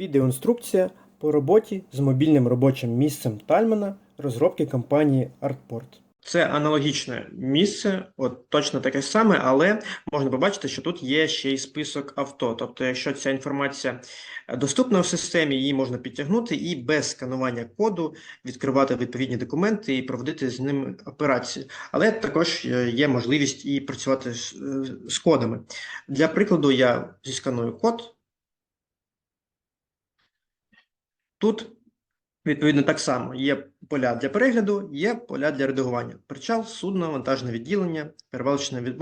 Відеоінструкція по роботі з мобільним робочим місцем Тальмана розробки компанії Artport. Це аналогічне місце, от точно таке саме, але можна побачити, що тут є ще й список авто. Тобто, якщо ця інформація доступна в системі, її можна підтягнути і без сканування коду відкривати відповідні документи і проводити з ними операції. Але також е, є можливість і працювати з, е, з кодами. Для прикладу, я зісканую код. Тут, відповідно, так само є поля для перегляду, є поля для редагування. Причал, судно, вантажне відділення, перевалочне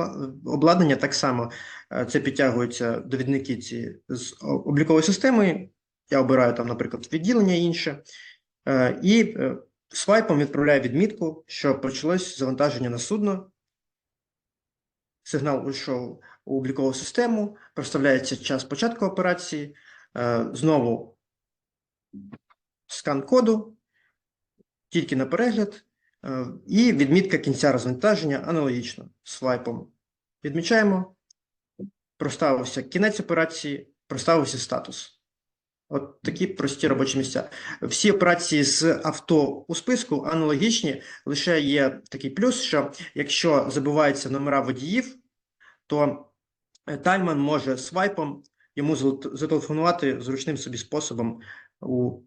обладнання. Так само е, це підтягуються довідники ці з облікової системи. Я обираю там, наприклад, відділення інше. Е, І е, свайпом відправляю відмітку, що почалось завантаження на судно. Сигнал увійшов у облікову систему, проставляється час початку операції. Знову скан коду, тільки на перегляд, е, і відмітка кінця розвантаження аналогічно свайпом. Відмічаємо, проставився кінець операції, проставився статус. От такі прості робочі місця. Всі операції з авто у списку аналогічні, лише є такий плюс, що якщо забуваються номера водіїв, то е, тайман може свайпом йому зателефонувати зручним собі способом у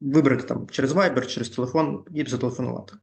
вибрати там через Viber, через телефон і зателефонувати.